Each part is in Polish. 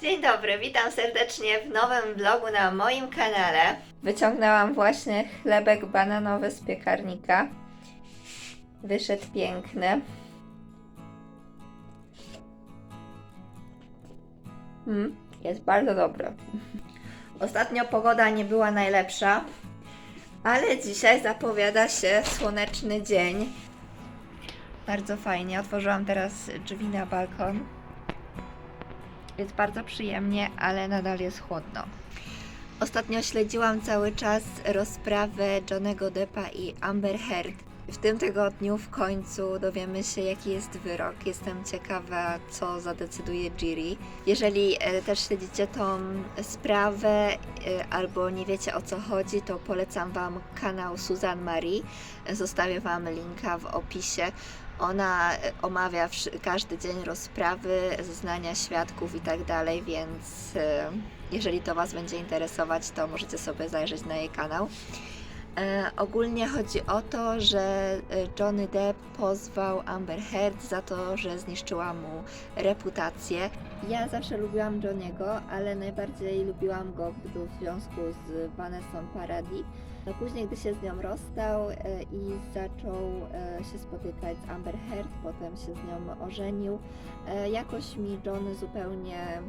Dzień dobry, witam serdecznie w nowym vlogu na moim kanale. Wyciągnęłam właśnie chlebek bananowy z piekarnika. Wyszedł piękny. Mm, jest bardzo dobry. Ostatnio pogoda nie była najlepsza, ale dzisiaj zapowiada się słoneczny dzień. Bardzo fajnie. Otworzyłam teraz drzwi na balkon. Jest bardzo przyjemnie, ale nadal jest chłodno. Ostatnio śledziłam cały czas rozprawę Johnego Deppa i Amber Heard. W tym tygodniu w końcu dowiemy się, jaki jest wyrok. Jestem ciekawa, co zadecyduje jury. Jeżeli e, też śledzicie tą sprawę e, albo nie wiecie o co chodzi, to polecam Wam kanał Susan Marie. Zostawię Wam linka w opisie. Ona e, omawia każdy dzień rozprawy, zeznania świadków i tak dalej, więc e, jeżeli to Was będzie interesować, to możecie sobie zajrzeć na jej kanał. E, ogólnie chodzi o to, że Johnny Depp pozwał Amber Heard za to, że zniszczyła mu reputację. Ja zawsze lubiłam Johniego, ale najbardziej lubiłam go, gdy był w związku z Vanessą Paradis. No później, gdy się z nią rozstał e, i zaczął e, się spotykać z Amber Heard, potem się z nią ożenił, e, jakoś mi John zupełnie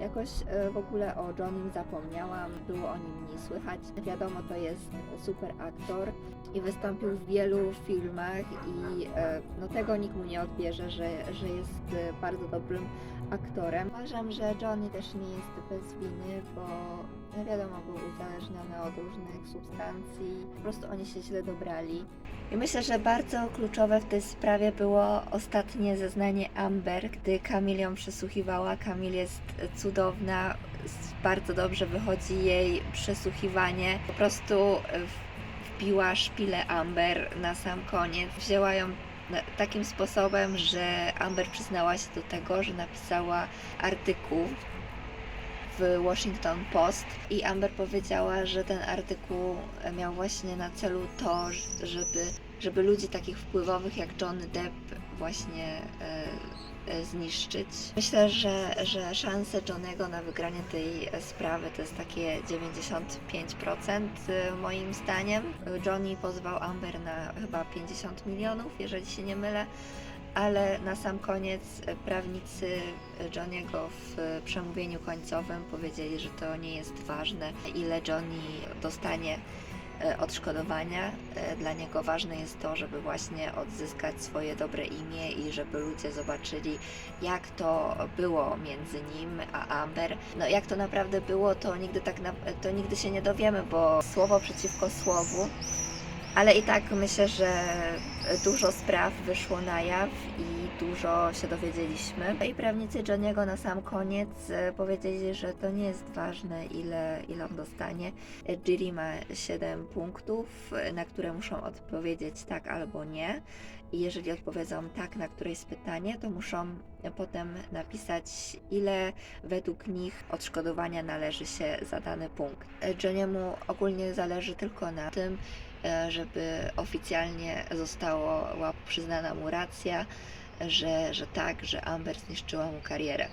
Jakoś e, w ogóle o Johnim zapomniałam, było o nim mniej słychać. Wiadomo, to jest super aktor i wystąpił w wielu filmach i e, no tego nikt mu nie odbierze, że, że jest e, bardzo dobrym aktorem. Uważam, że Johnny też nie jest bez winy, bo no wiadomo, był uzależniony od różnych substancji. Po prostu oni się źle dobrali. I myślę, że bardzo kluczowe w tej sprawie było ostatnie zeznanie Amber, gdy Kamil ją przesłuchiwała. Kamil jest cudowna, bardzo dobrze wychodzi jej przesłuchiwanie. Po prostu w- wbiła szpilę Amber na sam koniec. Wzięła ją na- takim sposobem, że Amber przyznała się do tego, że napisała artykuł w Washington Post i Amber powiedziała, że ten artykuł miał właśnie na celu to, żeby, żeby ludzi takich wpływowych jak John Depp właśnie e, e, zniszczyć. Myślę, że, że szanse Johnego na wygranie tej e, sprawy to jest takie 95% e, moim zdaniem. Johnny pozwał Amber na chyba 50 milionów, jeżeli się nie mylę ale na sam koniec prawnicy Johniego w przemówieniu końcowym powiedzieli, że to nie jest ważne, ile Johnny dostanie odszkodowania. E, Dla niego ważne jest to, żeby właśnie odzyskać swoje dobre imię i żeby ludzie zobaczyli, jak to było między nim a Amber. No jak to naprawdę było, to nigdy tak na, to nigdy się nie dowiemy, bo słowo przeciwko słowu. Ale i tak myślę, że dużo spraw wyszło na jaw i dużo się dowiedzieliśmy. I prawnicy Johniego na sam koniec e, powiedzieli, że to nie jest ważne, ile, ile on dostanie. E, Jury ma 7 punktów, e, na które muszą odpowiedzieć tak albo nie. I jeżeli odpowiedzą tak na któreś pytanie, to muszą potem napisać, ile według nich odszkodowania należy się za dany punkt. Johniemu ogólnie zależy tylko na tym, żeby oficjalnie została przyznana mu racja, że, że tak, że Amber zniszczyła mu karierę.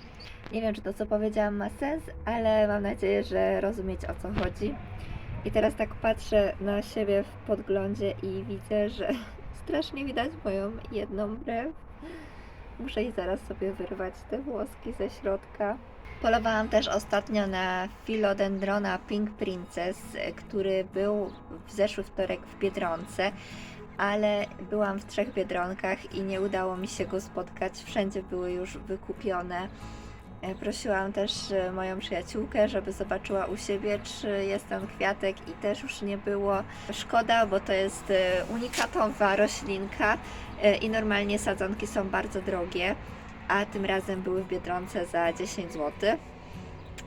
Nie wiem, czy to, co powiedziałam, ma sens, ale mam nadzieję, że rozumiecie o co chodzi. I teraz tak patrzę na siebie w podglądzie i widzę, że strasznie widać moją jedną brew. Muszę jej zaraz sobie wyrwać te włoski ze środka. Polowałam też ostatnio na Philodendrona Pink Princess, który był w zeszły wtorek w Biedronce, ale byłam w trzech Biedronkach i nie udało mi się go spotkać. Wszędzie były już wykupione. E, Prosiłam też e, moją przyjaciółkę, żeby zobaczyła u siebie, czy jest ten kwiatek i też już nie było. Szkoda, bo to jest e, unikatowa roślinka i normalnie sadzonki są bardzo drogie, a tym razem były w Biedronce za 10 zł.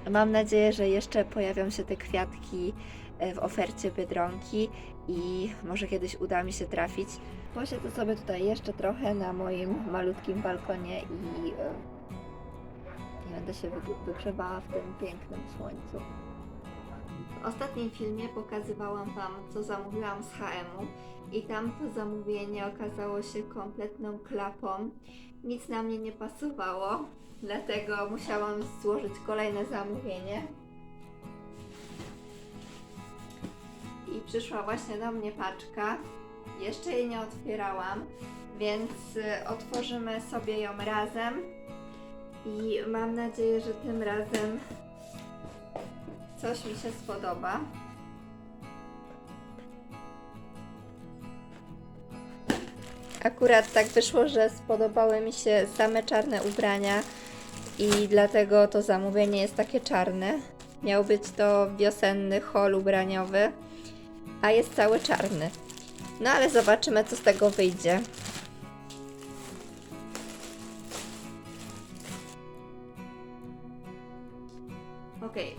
Mam nadzieję, że jeszcze pojawią się te kwiatki e, w ofercie Biedronki i może kiedyś uda mi się trafić. Posiedzę sobie tutaj jeszcze trochę na moim malutkim balkonie i e, nie będę się wy- wygrzewała w tym pięknym słońcu. W ostatnim filmie pokazywałam Wam, co zamówiłam z HM-u i tamto zamówienie okazało się kompletną klapą. Nic na mnie nie pasowało. dlatego musiałam złożyć kolejne zamówienie. I przyszła właśnie do mnie paczka. Jeszcze jej nie otwierałam, więc y, otworzymy sobie ją razem. I mam nadzieję, że tym razem coś mi się spodoba. Akurat tak wyszło, że spodobały mi się same czarne ubrania i dlatego to zamówienie jest takie czarne. Miał być to wiosenny hol ubraniowy, a jest cały czarny. No ale zobaczymy, co z tego wyjdzie.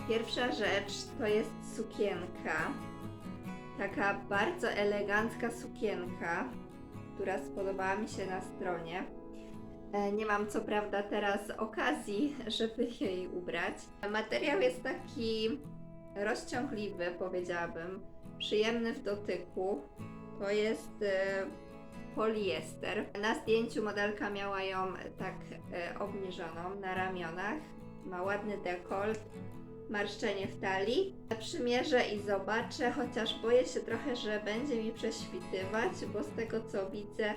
Pierwsza rzecz to jest sukienka. Taka bardzo elegancka sukienka, która spodobała mi się na stronie. E, Nie mam co prawda teraz okazji, żeby jej ubrać. Materiał jest taki rozciągliwy, powiedziałabym, przyjemny w dotyku. To jest e, poliester. Na zdjęciu modelka miała ją tak e, obniżoną na ramionach. Ma ładny dekolt, marszczenie w talii. Przymierzę i zobaczę, chociaż boję się trochę, że będzie mi prześwitywać, bo z tego co widzę,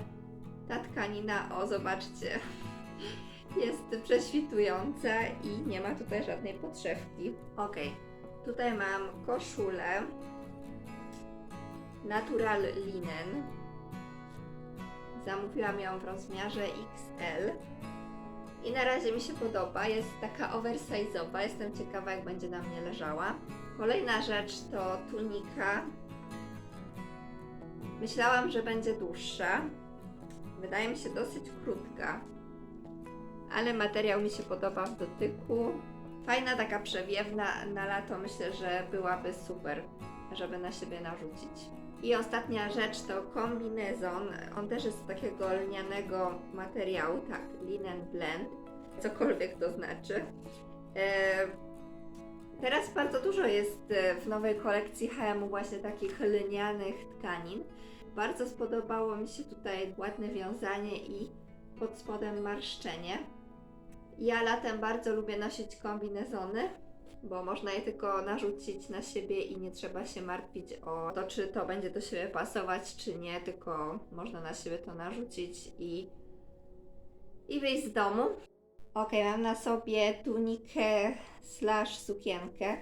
ta tkanina, o zobaczcie, jest prześwitująca i nie ma tutaj żadnej podszewki. Ok, tutaj mam koszulę Natural Linen. Zamówiłam ją w rozmiarze XL. I na razie mi się podoba, jest taka oversize'owa, jestem ciekawa jak będzie na mnie leżała. Kolejna rzecz to tunika. Myślałam, że będzie dłuższa. Wydaje mi się dosyć krótka, ale materiał mi się podoba w dotyku. Fajna, taka przewiewna, na lato myślę, że byłaby super, żeby na siebie narzucić. I ostatnia rzecz to kombinezon. On też jest z takiego lnianego materiału, tak, linen blend, cokolwiek to znaczy. E, teraz bardzo dużo jest e, w nowej kolekcji H&M właśnie takich lnianych tkanin. Bardzo spodobało mi się tutaj ładne wiązanie i pod spodem marszczenie. Ja latem bardzo lubię nosić kombinezony, bo można je tylko narzucić na siebie i nie trzeba się martwić o to, czy to będzie do siebie pasować, czy nie, tylko można na siebie to narzucić i, i wyjść z domu. Ok, mam na sobie tunikę slash sukienkę.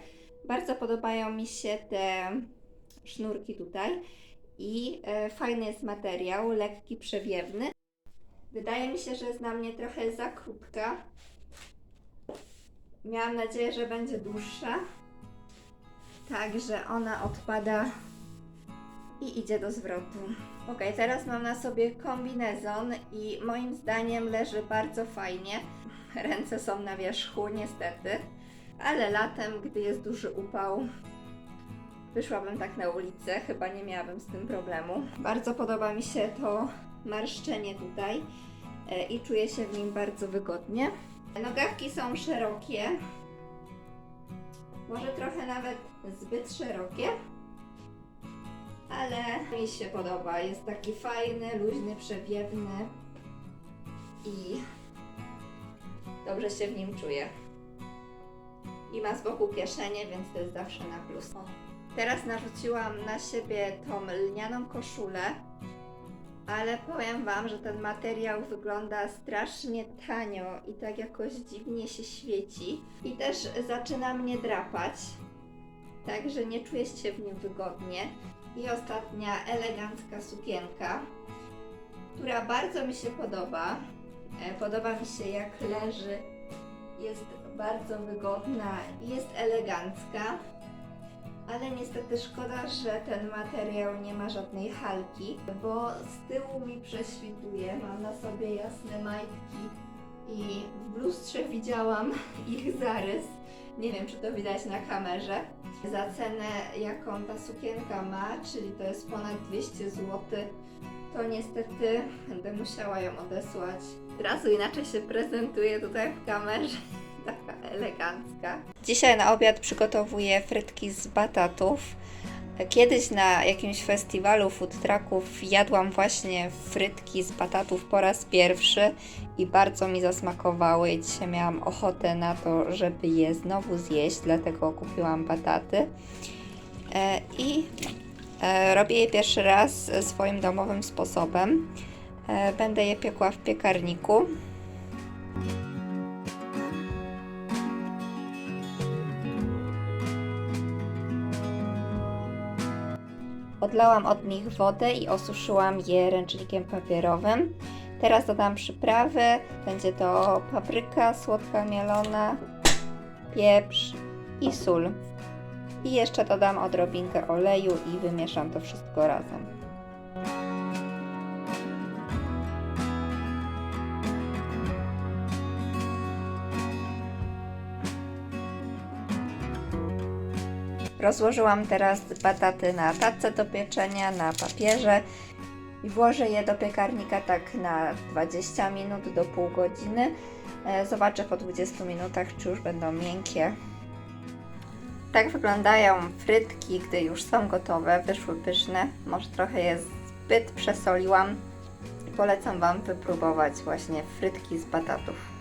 Bardzo podobają mi się te sznurki tutaj i e, fajny jest materiał, lekki, przewiewny. Wydaje mi się, że jest na mnie trochę za krótka. Miałam nadzieję, że będzie dłuższa. Także ona odpada i idzie do zwrotu. Ok, teraz mam na sobie kombinezon i moim zdaniem leży bardzo fajnie. Ręce są na wierzchu, niestety. Ale latem, gdy jest duży upał, wyszłabym tak na ulicę, chyba nie miałabym z tym problemu. Bardzo podoba mi się to marszczenie tutaj e, i czuję się w nim bardzo wygodnie. Nogawki są szerokie, może trochę nawet zbyt szerokie, ale mi się podoba. Jest taki fajny, luźny, przewiewny i dobrze się w nim czuję. I ma z boku kieszenie, więc to jest zawsze na plus. Teraz narzuciłam na siebie tą lnianą koszulę, ale powiem Wam, że ten materiał wygląda strasznie tanio i tak jakoś dziwnie się świeci. I też zaczyna mnie drapać, także nie czuję się w nim wygodnie. I ostatnia elegancka sukienka, która bardzo mi się podoba. E, Podoba mi się jak leży, jest bardzo wygodna jest elegancka. Ale niestety szkoda, że ten materiał nie ma żadnej halki, bo z tyłu mi prześwituje. Mam na sobie jasne majtki i w lustrze widziałam ich zarys. Nie wiem, czy to widać na kamerze. Za cenę, jaką ta sukienka ma, czyli to jest ponad 200 zł, to niestety będę musiała ją odesłać. Od razu inaczej się prezentuje tutaj w kamerze. Elegancka. Dzisiaj na obiad przygotowuję frytki z batatów, Kiedyś na jakimś festiwalu food trucków jadłam właśnie frytki z batatów po raz pierwszy i bardzo mi zasmakowały i dzisiaj miałam ochotę na to, żeby je znowu zjeść, dlatego kupiłam bataty. E, I e, robię je pierwszy raz swoim domowym sposobem. E, Będę je piekła w piekarniku. Odlałam od nich wodę i osuszyłam je ręcznikiem papierowym. Teraz dodam przyprawy. Będzie to papryka słodka mielona, pieprz i sól. I jeszcze dodam odrobinkę oleju i wymieszam to wszystko razem. Rozłożyłam teraz bataty na tacce do pieczenia, na papierze i włożę je do piekarnika tak na 20 minut do pół godziny. E, Zobaczę po 20 minutach, czy już będą miękkie. Tak wyglądają frytki, gdy już są gotowe. Wyszły pyszne. Może trochę je zbyt przesoliłam. Polecam Wam wypróbować właśnie frytki z batatów.